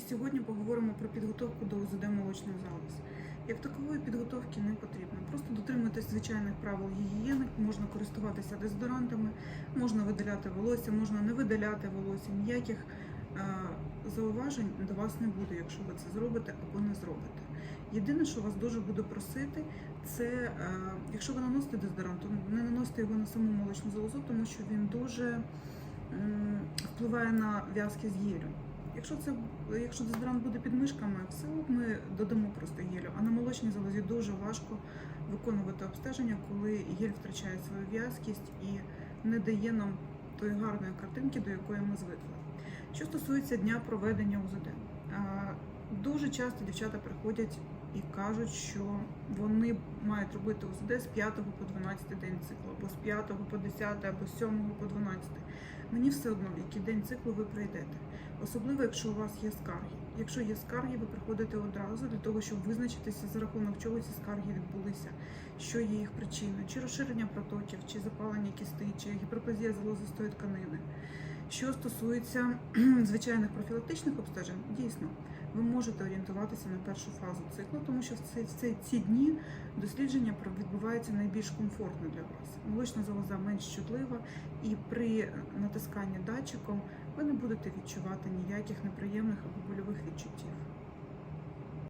І сьогодні поговоримо про підготовку до УЗД молочних залоз. Як такової підготовки не потрібно. Просто дотримуйтесь звичайних правил гігієни, можна користуватися дезодорантами, можна видаляти волосся, можна не видаляти волосся. Ніяких е, зауважень до вас не буде, якщо ви це зробите або не зробите. Єдине, що вас дуже буду просити, це е, якщо ви наносите дезодорант, то не наносите його на саму молочну залозу, тому що він дуже впливає на в'язкість гелю. Якщо це якщо дезодорант буде під мишками, все ми додамо просто гелю. А на молочній залозі дуже важко виконувати обстеження, коли гель втрачає свою в'язкість і не дає нам тої гарної картинки, до якої ми звикли. Що стосується дня проведення УЗД, дуже часто дівчата приходять і кажуть, що вони мають робити УЗД з 5 по 12 день циклу, або з 5 по 10, або з 7 по 12. Мені все одно, в який день циклу ви прийдете. Особливо, якщо у вас є скарги. Якщо є скарги, ви приходите одразу для того, щоб визначитися за рахунок чого ці скарги відбулися, що є їх причиною, чи розширення протоків, чи запалення кістей, чи гіперплазія залозистої тканини. Що стосується звичайних профілактичних обстежень, дійсно, ви можете орієнтуватися на першу фазу циклу, тому що в ці, ці, ці дні дослідження відбувається найбільш комфортно для вас. Молочна залоза менш чутлива, і при натисканні датчиком ви не будете відчувати ніяких неприємних або больових відчуттів.